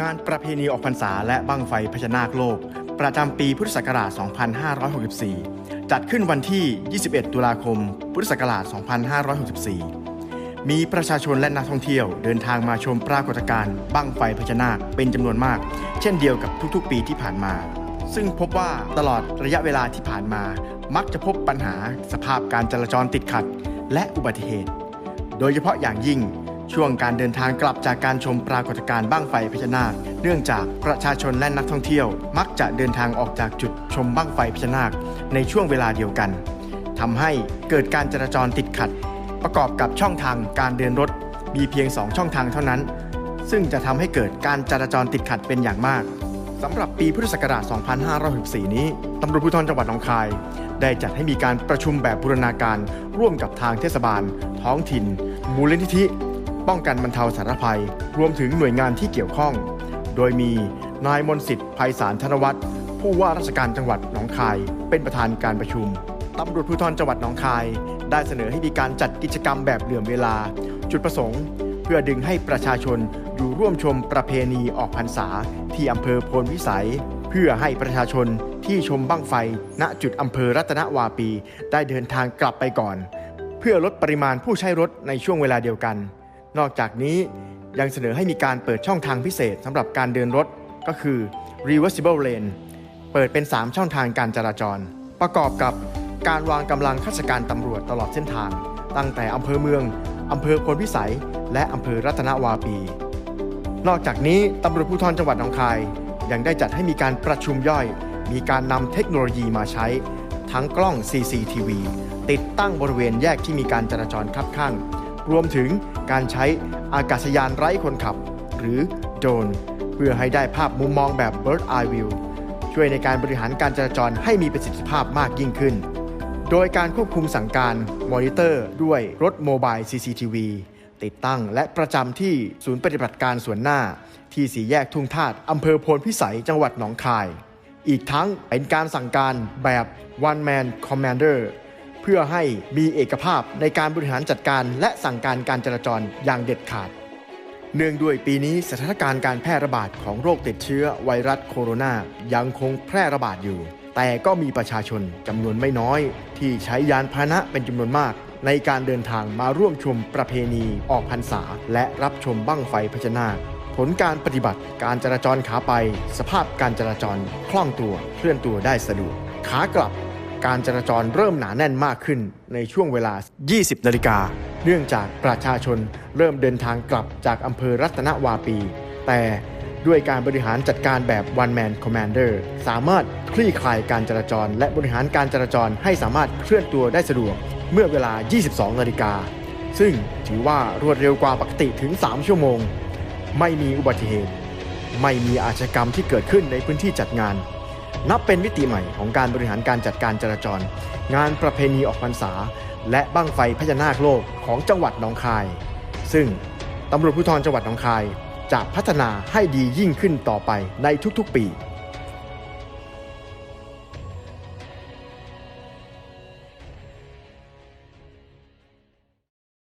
งานประเพณีออกพรรษาและบั้งไฟพญานาคโลก ประจำปีพุทธศักราช 2564 จัดขึ้นวันที่ 21 ตุลาคม พุทธศักราช 2564 มีประชาชนและนักท่องเที่ยวเดินทางมาชมปรากฏการณ์บั้งไฟพญานาคเป็นจำนวนมาก เช่นเดียวกับทุกๆ ปีที่ผ่านมา ซึ่งพบว่าตลอดระยะเวลาที่ผ่านมา มักจะพบปัญหาสภาพการจราจรติดขัด และอุบัติเหตุ โดยเฉพาะอย่างยิ่ง ช่วงการเดินทางกลับจากการชมปรากฏการณ์บ้างไฟพญานาค เนื่องจากประชาชนและนักท่องเที่ยว มักจะเดินทางออกจากจุดชมบ้างไฟพญานาค ในช่วงเวลาเดียวกันทำให้เกิดการจราจรติดขัด ประกอบกับช่องทางการเดินรถ มีเพียง 2 ช่องทางเท่านั้น ซึ่งจะทำให้เกิดการจราจรติดขัดเป็นอย่างมากสำหรับปีพุทธศักราช 2564 นี้ ตำรวจภูธรจังหวัดหนองคาย ได้จัดให้มีการประชุมแบบบูรณาการร่วมกับทางเทศบาล ท้องถิ่น มูลนิธิ ป้องกันบรรเทาสาธารณภัย รวมถึงหน่วยงานที่เกี่ยวข้อง โดยมีนายมนสิทธิ์ภัยสารธนวัฒน์ผู้ว่าราชการจังหวัดหนองคาย เป็นประธานการประชุมตำรวจภูธรจังหวัดหนองคาย ได้เสนอให้มีการจัดกิจกรรมแบบเหลื่อมเวลา จุดประสงค์ เพื่อดึงให้ประชาชนอยู่ร่วมชมประเพณีออกพรรษา ที่อำเภอโพนวิสัย เพื่อให้ประชาชนที่ชมบั้งไฟ ณจุดอำเภอรัตนวาปี ได้เดินทางกลับไปก่อน เพื่อลดปริมาณผู้ใช้รถในช่วงเวลาเดียวกัน นอกจากนี้ยังเสนอให้มีการเปิดช่องทางพิเศษสำหรับการเดินรถก็คือ reversible lane เปิดเป็น 3 ช่องทางการจราจร ประกอบกับการวางกำลังข้าราชการตำรวจตลอดเส้นทาง ตั้งแต่อำเภอเมืองอำเภอพลพิสัย และอำเภอรัตนวาปี นอกจากนี้ตำรวจภูธรจังหวัดหนองคาย ยังได้จัดให้มีการประชุมย่อย มีการนำเทคโนโลยีมาใช้ ทั้งกล้อง CCTV ติดตั้งบริเวณแยกที่มีการจราจรคับข้าง รวมถึงการใช้อากาศยานไร้คนขับ หรือโดรนเพื่อให้ได้ภาพมุมมองแบบ Bird Eye View ช่วยในการบริหารการจราจรให้มีประสิทธิภาพมากยิ่งขึ้น โดยการควบคุมสั่งการมอนิเตอร์ด้วยรถโมบาย CCTV ติดตั้งและประจำที่ศูนย์ปฏิบัติการส่วนหน้า ที่สี่แยกทุ่งทาดอำเภอโพนพิสัยจังหวัดหนองคาย อีกทั้งเป็นการสั่งการแบบ one man commander เพื่อให้มีเอกภาพในการบริหารจัดการและสั่งการการจราจรอย่างเด็ดขาด เนื่องด้วยปีนี้สถานการณ์การแพร่ระบาดของโรคติดเชื้อไวรัสโคโรนายังคงแพร่ระบาดอยู่ แต่ก็มีประชาชนจำนวนไม่น้อย ที่ใช้ยานพาหนะเป็นจำนวนมาก ในการเดินทางมาร่วมชมประเพณีออกพรรษา และรับชมบั้งไฟพญานาคผลการปฏิบัติการจราจรขาไป สภาพการจราจรคล่องตัวเคลื่อนตัวได้สะดวกขากลับ การจราจรเริ่มหนาแน่นมากขึ้นในช่วงเวลา 20 นาฬิกา เนื่องจากประชาชนเริ่มเดินทางกลับจากอำเภอรัตนวาปี แต่ด้วยการบริหารจัดการแบบ one man commander สามารถคลี่คลายการจราจร และบริหารการจราจรให้สามารถเคลื่อนตัวได้สะดวกเมื่อเวลา 22 นาฬิกา ซึ่งถือว่ารวดเร็วกว่าปกติถึง 3 ชั่วโมง ไม่มีอุบัติเหตุ ไม่มีอาชญากรรมที่เกิดขึ้นในพื้นที่จัดงาน นับเป็นมิติใหม่ของการบริหารการจัดการจราจร งานประเพณีออกพรรษา และบั้งไฟพญานาคโลกของจังหวัดหนองคาย ซึ่งตำรวจภูธรจังหวัดหนองคายจะพัฒนาให้ดียิ่งขึ้นต่อไปในทุกๆปี